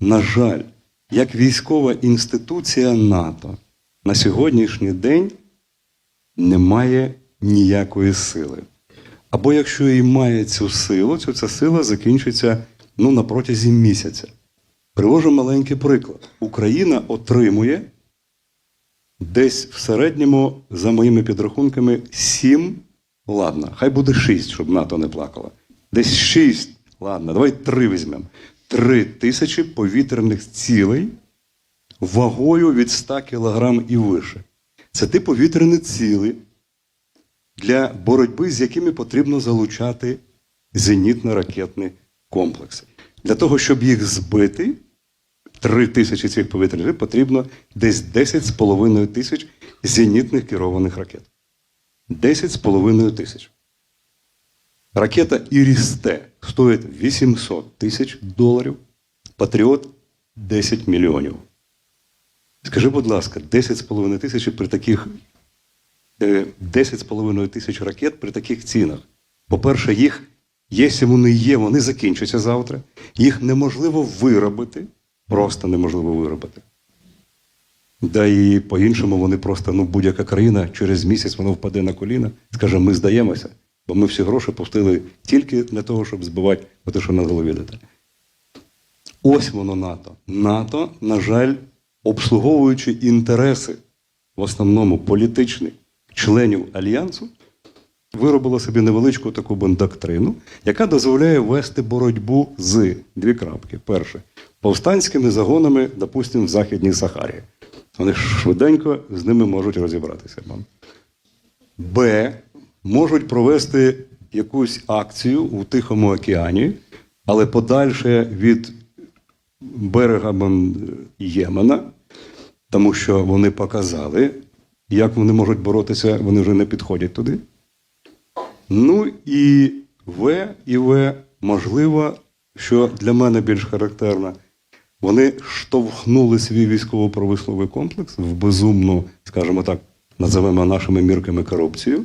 на жаль, як військова інституція НАТО на сьогоднішній день не має ніякої сили. Або якщо і має цю силу, то ця сила закінчиться ну, на протязі місяця. Привожу маленький приклад. Україна отримує десь в середньому, за моїми підрахунками, 7, ладно, хай буде 6, щоб НАТО не плакало. Десь 6, ладно, давай 3 візьмемо. 3 тисячі повітряних цілей вагою від 100 кг і вище. Це ті повітряні ціли, для боротьби з якими потрібно залучати зенітно-ракетні комплекси. Для того, щоб їх збити, три тисячі цих повітряних потрібно десь 10,5 тисяч зенітних керованих ракет. 10,5 тисяч. Ракета Ірісте стоїть 800 тисяч доларів, Патріот 10 мільйонів. Скажи, будь ласка, 10,5 тисяч при таких е, 10,5 тисяч ракет при таких цінах. По-перше, їх, якщо вони є, вони закінчаться завтра. Їх неможливо виробити, просто неможливо виробити. Да і по-іншому вони просто, ну, будь-яка країна через місяць воно впаде на коліна, скаже, ми здаємося, бо ми всі гроші пустили тільки для того, щоб збивати те, що на голові летить. Ось воно НАТО. НАТО, на жаль, обслуговуючи інтереси, в основному політичні членів альянсу, виробило собі невеличку таку б доктрину, яка дозволяє вести боротьбу з дві крапки. Перше, повстанськими загонами, допустимо, в Західній Сахарі. Вони швиденько з ними можуть розібратися. Б. Можуть провести якусь акцію у Тихому океані, але подальше від берега Ємена, тому що вони показали, як вони можуть боротися, вони вже не підходять туди. Ну і В і В, можливо, що для мене більш характерно, вони штовхнули свій військово-промисловий комплекс в безумну, скажімо так, називаємо нашими мірками корупцію.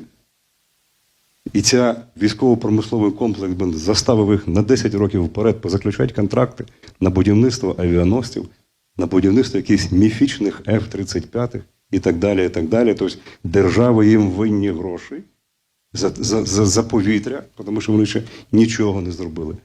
І ця військово-промисловий комплекс заставив їх на 10 років вперед позаключати контракти на будівництво авіаносців, на будівництво якихось міфічних F-35 і так далі. і так далі. Тобто держави їм винні гроші за, за, за, за повітря, тому що вони ще нічого не зробили.